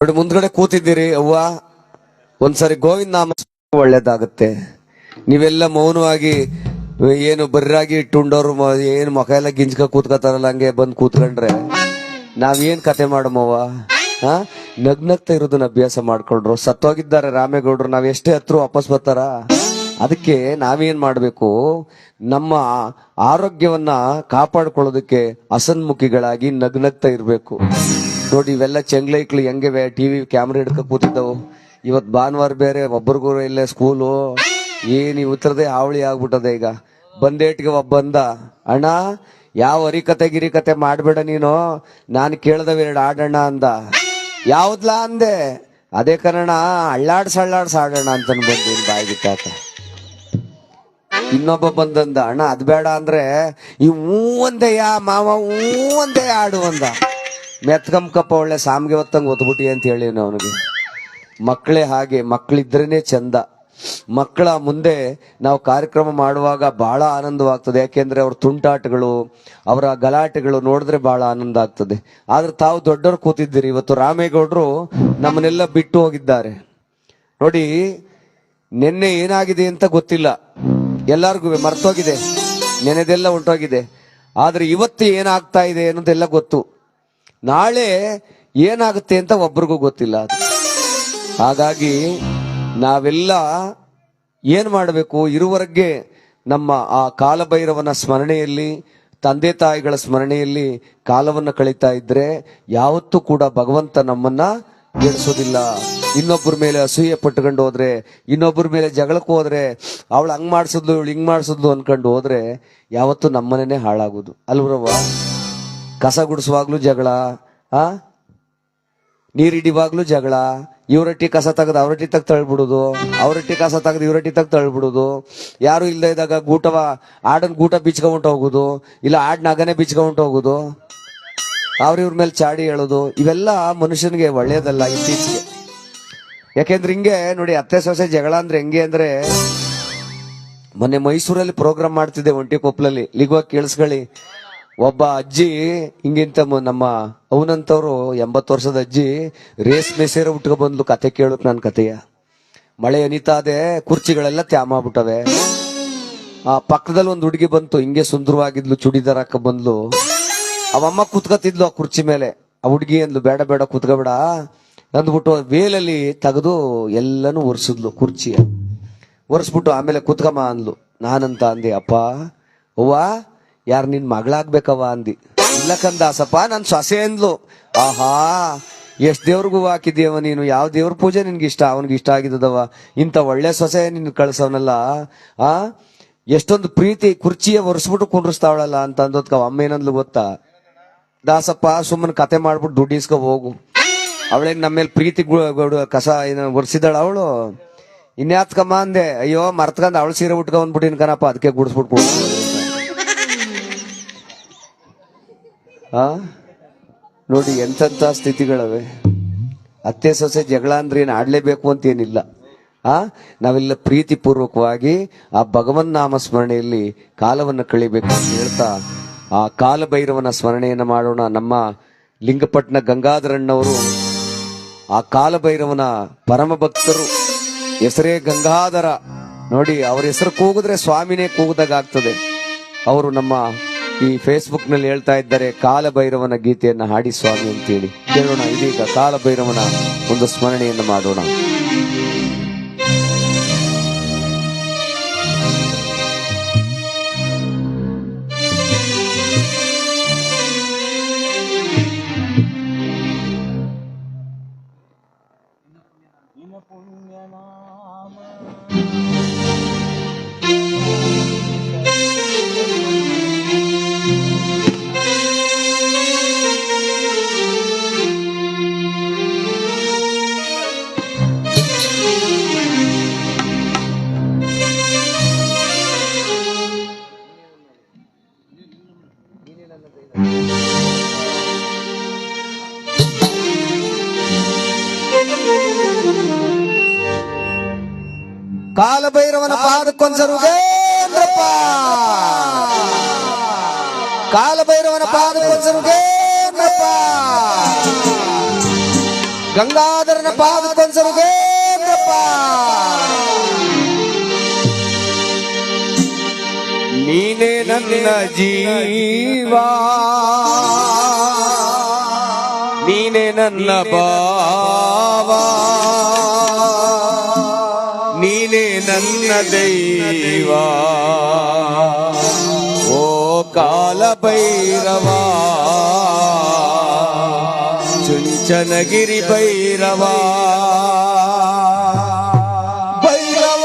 ನೋಡಿ, ಮುಂದ್ಗಡೆ ಕೂತಿದ್ದೀರಿ, ಅವ್ವ? ಒಂದ್ಸರಿ ಗೋವಿಂದ ನಾಮ ಒಳ್ಳೇದಾಗತ್ತೆ. ನೀವೆಲ್ಲ ಮೌನವಾಗಿ, ಏನು ಬರ್ರಾಗಿ ಇಟ್ಟುಂಡವ್ರು ಏನು ಮುಖ ಎಲ್ಲ ಗಿಂಜ್ಕ ಕೂತ್ಕೋತಾರಲ್ಲ, ಹಂಗೆ ಬಂದ್ ಕೂತ್ಕೊಂಡ್ರೆ. ನಾವೇನ್ ಕತೆ ಮಾಡಮವ್ವ? ಹಾ ನಗ್ನಗ್ತ ಇರೋದನ್ನ ಅಭ್ಯಾಸ ಮಾಡ್ಕೊಂಡ್ರು. ಸತ್ತೋಗಿದ್ದಾರೆ ರಾಮೇಗೌಡ್ರು, ನಾವ್ ಎಷ್ಟೇ ಹತ್ರ ವಾಪಸ್ ಬರ್ತಾರ? ಅದಕ್ಕೆ ನಾವೇನ್ ಮಾಡ್ಬೇಕು? ನಮ್ಮ ಆರೋಗ್ಯವನ್ನ ಕಾಪಾಡ್ಕೊಳ್ಳೋದಕ್ಕೆ ಅಸನ್ಮುಖಿಗಳಾಗಿ ನಗ್ನಗ್ತಾ ಇರ್ಬೇಕು. ನೋಡಿ, ಇವೆಲ್ಲ ಚೆಂಗ್ಲೈಕ್ಳು ಹೆಂಗೆ ಟಿವಿ ಕ್ಯಾಮ್ರಾ ಹಿಡ್ಕ ಕೂತಿದ್ದವು. ಇವತ್ ಭಾನುವಾರ ಬೇರೆ ಒಬ್ಬರಿಗೂ ಇಲ್ಲೇ ಸ್ಕೂಲು ಏನು ಇವತ್ತರದೇ ಹಾವಳಿ ಆಗ್ಬಿಟ್ಟದೆ ಈಗ. ಬಂದೇಟ್ಗೆ ಒಬ್ಬ ಬಂದ, ಅಣ್ಣ, ಯಾವ ಗಿರಿ ಕತೆ ಮಾಡ್ಬೇಡ ನೀನು? ನಾನು ಕೇಳ್ದವ ಎರಡು ಆಡೋಣ ಅಂದ. ಯಾವ್ದ್ಲಾ ಅಂದೆ? ಅದೇ ಕಾರಣ, ಅಳ್ಳಾಡ್ಸ ಅಳ್ಳಾಡ್ಸ ಆಡೋಣ ಅಂತ ಬಂದೀನಿ ಬಾಯಿ ಬಿಟ್ಟಾಕ ಇನ್ನೊಬ್ಬ ಬಂದಂದ, ಅಣ್ಣ, ಅದ್ ಬೇಡ ಅಂದ್ರೆ ಈ ಹೂ ಒಂದೆಯ ಮಾವ, ಹೂ ಒಂದೇ ಆಡು ಅಂದ. ಮೆತ್ಕಂಕಪ್ಪ ಒಳ್ಳೆ ಸಾಮ್ಗೆ ಹೊತ್ತಂಗೆ ಒತ್ಬಿಟ್ಟಿ ಅಂತ ಹೇಳಿ ಅವನಿಗೆ. ಮಕ್ಕಳೇ ಹಾಗೆ ಮಕ್ಕಳಿದ್ರೇ ಚಂದ. ಮಕ್ಕಳ ಮುಂದೆ ನಾವು ಕಾರ್ಯಕ್ರಮ ಮಾಡುವಾಗ ಬಹಳ ಆನಂದವಾಗ್ತದೆ. ಯಾಕೆಂದ್ರೆ ಅವ್ರ ತುಂಟಾಟಗಳು, ಅವರ ಗಲಾಟೆಗಳು ನೋಡಿದ್ರೆ ಬಹಳ ಆನಂದ ಆಗ್ತದೆ. ಆದ್ರೆ ತಾವು ದೊಡ್ಡವರು ಕೂತಿದ್ದೀರಿ. ಇವತ್ತು ರಾಮೇಗೌಡರು ನಮ್ಮನ್ನೆಲ್ಲ ಬಿಟ್ಟು ಹೋಗಿದ್ದಾರೆ. ನೋಡಿ, ನಿನ್ನೆ ಏನಾಗಿದೆ ಅಂತ ಗೊತ್ತಿಲ್ಲ. ಎಲ್ಲಾರ್ಗು ಮರ್ತೋಗಿದೆ. ನೆನೆದೆಲ್ಲ ಉಂಟೋಗಿದೆ. ಆದ್ರೆ ಇವತ್ತು ಏನಾಗ್ತಾ ಇದೆ ಅನ್ನೋದೆಲ್ಲ ಗೊತ್ತು. ನಾಳೆ ಏನಾಗುತ್ತೆ ಅಂತ ಒಬ್ರಿಗೂ ಗೊತ್ತಿಲ್ಲ ಅದು. ಹಾಗಾಗಿ ನಾವೆಲ್ಲ ಏನು ಮಾಡಬೇಕು? ಇರುವರೆಗೆ ನಮ್ಮ ಆ ಕಾಲಭೈರವನ ಸ್ಮರಣೆಯಲ್ಲಿ, ತಂದೆ ತಾಯಿಗಳ ಸ್ಮರಣೆಯಲ್ಲಿ ಕಾಲವನ್ನು ಕಳೀತಾ ಇದ್ರೆ ಯಾವತ್ತೂ ಕೂಡ ಭಗವಂತ ನಮ್ಮನ್ನ ಗೆಳಿಸೋದಿಲ್ಲ ಇನ್ನೊಬ್ಬರ ಮೇಲೆ ಅಸೂಯೆ ಪಟ್ಕೊಂಡು ಹೋದ್ರೆ ಇನ್ನೊಬ್ಬರ ಮೇಲೆ ಜಗಳಕ್ಕೆ ಹೋದ್ರೆ, ಅವಳು ಹಂಗ್ ಮಾಡಿಸಿದ್ಲು, ಇವಳು ಹಿಂಗ್ ಮಾಡಿಸಿದ್ಲು ಅನ್ಕೊಂಡು ಹೋದ್ರೆ ಯಾವತ್ತೂ ನಮ್ಮನೇನೆ ಹಾಳಾಗೋದು. ಅಲ್ವ್ರವ್ವ? ಕಸ ಗುಡಿಸುವಾಗ್ಲೂ ಜಗಳ, ಆ? ನೀರಿಡಿವಾಗ್ಲೂ ಜಗಳ. ಇವರಟ್ಟಿ ಕಸ ತೆಗೆದು ಅವ್ರಟ್ಟಿ ತಗ್ ತಳ್ಬಿಡುದು. ಅವ್ರಟ್ಟಿ ಕಸ ತೆಗೆದು ಇವ್ರಟ್ಟಿ ತಗ್ ತಳ್ಬಿಡುದು. ಯಾರು ಇಲ್ಲದೆ ಇದ್ದಾಗ ಗೂಟವ, ಆಡನ್ ಗೂಟ ಬಿಚ್ಕೊಂಡ್ ಹೋಗುದು. ಇಲ್ಲ ಆಡ್ ನಗನೆ ಬಿಚ್ಕೊಂಡ್ ಹೋಗುದು. ಅವ್ರ ಇವ್ರ ಮೇಲೆ ಚಾಡಿ ಹೇಳೋದು ಇವೆಲ್ಲ ಮನುಷ್ಯನಿಗೆ ಒಳ್ಳೇದಲ್ಲ ಇತ್ತೀಚೆಗೆ. ಯಾಕೆಂದ್ರೆ ಹಿಂಗೆ, ನೋಡಿ, ಅತ್ತೆ ಸೊಸೆ ಜಗಳ ಅಂದ್ರೆ ಹೆಂಗೆ ಅಂದ್ರೆ, ಮೊನ್ನೆ ಮೈಸೂರಲ್ಲಿ ಪ್ರೋಗ್ರಾಮ್ ಮಾಡ್ತಿದ್ದೆ ಒಂಟಿ ಕೊಪ್ಪಲಲ್ಲಿ ಲಿಗುವ ಕೇಳಿಸ್ಕೊಳ್ಳಿ. ಒಬ್ಬ ಅಜ್ಜಿ, ಹಿಂಗಿಂತ ನಮ್ಮ ಅವನಂತವ್ರು ಎಂಬತ್ತು ವರ್ಷದ ಅಜ್ಜಿ ರೇಸ್ ಮೆಸೇರ ಉಟ್ಕೊ ಬಂದ್ಲು ಕತೆ ಕೇಳಕ್ ನನ್ನ ಕತೆಯ. ಮಳೆ ಅನಿತಾದೆ ಕುರ್ಚಿಗಳೆಲ್ಲ ತ್ಯಾಮಾಗ್ಬಿಟ್ಟವೆ ಆ ಪಕ್ಕದಲ್ಲಿ ಒಂದು ಹುಡುಗಿ ಬಂತು, ಹಿಂಗೆ ಸುಂದರವಾಗಿದ್ಲು, ಚುಡಿದಾರ ಹಾಕ ಬಂದ್ಲು. ಅವಮ್ಮ ಕುತ್ಕತಿದ್ಲು ಆ ಕುರ್ಚಿ ಮೇಲೆ. ಆ ಹುಡುಗಿ ಅಂದ್ಲು, ಬೇಡ ಬೇಡ, ಕುತ್ಕೋಬೇಡ. ಅಂದ್ಬಿಟ್ಟು ವೇಲಲ್ಲಿ ತೆಗೆದು ಎಲ್ಲನೂ ಒರೆಸಿದ್ಲು ಕುರ್ಚಿಯ. ಒರೆಸ್ಬಿಟ್ಟು ಆಮೇಲೆ ಕುತ್ಕಮ್ಮ ಅಂದ್ಲು, ನಾನಂತ ಅಂದೆ, ಅಪ್ಪ, ಅವ್ವ ಯಾರು ನಿನ್ ಮಗಳಾಗ್ಬೇಕವ ಅಂದಿ. ಇಲ್ಲ ಕಂದಾಸಪ್ಪ, ನನ್ ಸೊಸೆ ಅಂದ್ಲು ಆಹಾ, ಎಷ್ಟು ದೇವ್ರಿಗೂ ಹಾಕಿದ್ಯವ ನೀನು? ಯಾವ ದೇವ್ರ ಪೂಜೆ ನಿನ್ಗೆ ಇಷ್ಟ ಅವನಿಗೆ ಇಷ್ಟ ಆಗಿದ್ದವ ಇಂಥ ಒಳ್ಳೆ ಸೊಸೆ ನಿನ್ ಕಳ್ಸವನಲ್ಲ, ಆ? ಎಷ್ಟೊಂದು ಪ್ರೀತಿ ಕುರ್ಚಿಯ ಒರೆಸ್ಬಿಟ್ಟು ಕುಂಡ್ರಿಸ್ತಾವಳಲ್ಲ ಅಂತ ಅಂದ್ಕ ಅಮ್ಮ ಏನಂದ್ಲು ಗೊತ್ತಾ? ದಾಸಪ್ಪ, ಸುಮ್ಮನೆ ಕತೆ ಮಾಡ್ಬಿಟ್ಟು ದುಡ್ಡು ಇಸ್ಕೊ ಹೋಗು. ಅವಳೇನ್ ನಮ್ಮ ಮೇಲೆ ಪ್ರೀತಿ ಕಸ ಏನ ಒರೆಸಿದಾಳ ಅವಳು? ಇನ್ಯಾತ್ಕಮ್ಮ ಅಂದೆ, ಅಯ್ಯೋ ಮರ್ತ್ಕಂಡ್ ಅವಳು ಸೀರೆ ಉಟ್ಕೊಂಡ್ಬಿಟ್ಟಿನ ಕಣಪ್ಪ ಅದಕ್ಕೆ ಗುಡಿಸ್ಬಿಟ್ಟು ಆ? ನೋಡಿ ಎಂತೆಂಥ ಸ್ಥಿತಿಗಳವೆ. ಅತ್ತೆ ಸೊಸೆ ಜಗಳ ಅಂದ್ರೆ ಏನು ಆಡ್ಲೇಬೇಕು ಅಂತ ಏನಿಲ್ಲ ಆ? ನಾವೆಲ್ಲ ಪ್ರೀತಿಪೂರ್ವಕವಾಗಿ ಆ ಭಗವನ್ ನಾಮ ಸ್ಮರಣೆಯಲ್ಲಿ ಕಾಲವನ್ನು ಕಳಿಬೇಕು ಅಂತ ಹೇಳ್ತಾ, ಆ ಕಾಲಭೈರವನ ಸ್ಮರಣೆಯನ್ನು ಮಾಡೋಣ. ನಮ್ಮ ಲಿಂಗಪಟ್ಟಣ ಗಂಗಾಧರಣ್ಣವರು ಆ ಕಾಲಭೈರವನ ಪರಮ ಭಕ್ತರು ಹೆಸರೇ ಗಂಗಾಧರ. ನೋಡಿ, ಅವ್ರ ಹೆಸರು ಕೂಗಿದ್ರೆ ಸ್ವಾಮಿನೇ ಕೂಗ್ದಾಗ ಆಗ್ತದೆ. ಅವರು ನಮ್ಮ ಈ ಫೇಸ್ಬುಕ್ನಲ್ಲಿ ಹೇಳ್ತಾ ಇದ್ದಾರೆ, ಕಾಲಭೈರವನ ಗೀತೆಯನ್ನ ಹಾಡಿ ಸ್ವಾಮಿ ಅಂತೇಳಿ. ಕೇಳೋಣ, ಇದೀಗ ಕಾಲಭೈರವನ ಒಂದು ಸ್ಮರಣೆಯನ್ನು ಮಾಡೋಣ. ಕಾಲಭೈರವನ ಪಾದಕ್ಕೊಂದ್ಸರುಗೇಂದ್ರಪ್ಪ ಕಾಲಭೈರವನ ಪಾದಕ್ಕೊಂದ್ಸರುಗೇಂದ್ರಪ್ಪ ಗಂಗಾಧರನ ಪಾದಕ್ಕೊಂದ್ಸರುಗೇಂದ್ರಪ್ಪ ನೀನೇ ನನ್ನ ಜೀವ ನೀನೇ ನನ್ನ ಬಾವ ನೀನೇ ನನ್ನ ದೈವ ಓ ಕಾಲ ಭೈರವ ಚುಂಚನಗಿರಿ ಭೈರವ ಭೈರವ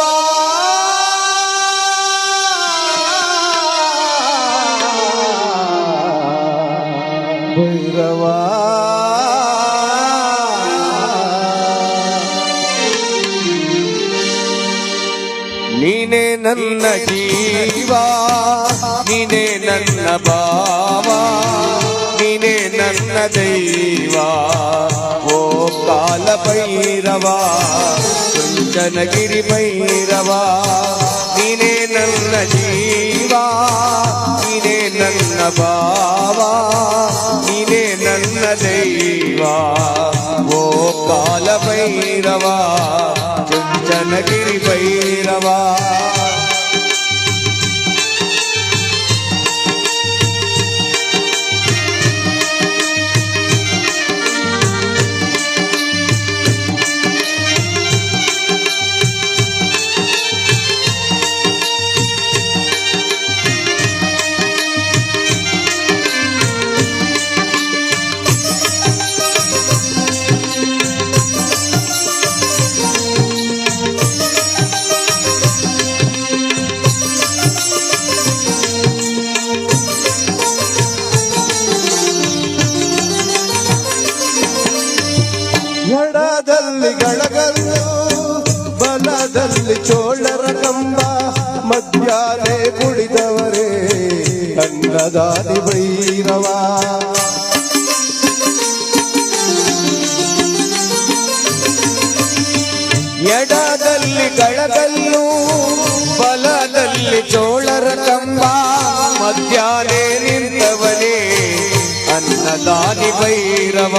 ನನ್ನ ಜೀವ ನೀನೇ ನನ್ನ ಭಾವ ನೀನೇ ನನ್ನ ದೈವ ಓ ಕಾಲ ಭೈರವ ಚುಂಚನಗಿರಿ ಭೈರವ ನೀನೇ ನನ್ನ ಜೀವ ನೀನೇ ನನ್ನ ಭಾವ ನೀನೇ ನನ್ನ ದೈವ ಓ భైరవా చుంచనగిరి భైరవా. ಮಧ್ಯಾಹ್ನ ಕುಡಿದವರೇ ಅನ್ನದಾನಿ ಭೈರವ. ಎಡದಲ್ಲಿ ಕಳಗಲ್ಲು ಬಲದಲ್ಲಿ ಚೋಳರ ಕಂಬ ಮಧ್ಯಾಹ್ನ ನಿಂತವನೇ ಅನ್ನದಾನಿ ಭೈರವ.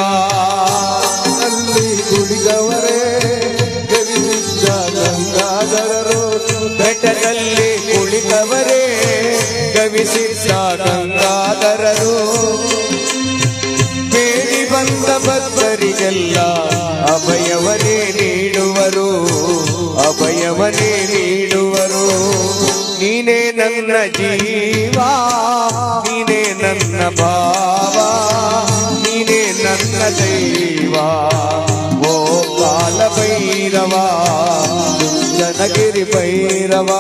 ಗವಿಸಿದ್ದ ಗಂಗಾಧರರು ಬೇಡಿ ಬಂದ ಭಕ್ತರಿಗೆಲ್ಲ ಅಭಯವನೇ ನೀಡುವರು ಅಭಯವನೇ ನೀಡುವರು ನೀನೇ ನನ್ನ ಜೀವ ನೀನೇ ನನ್ನ ಭಾವ ನೀನೇ ನನ್ನ ದೈವ ಓ ಕಾಲ ಭೈರವ ಜನಗಿರಿ ಭೈರವ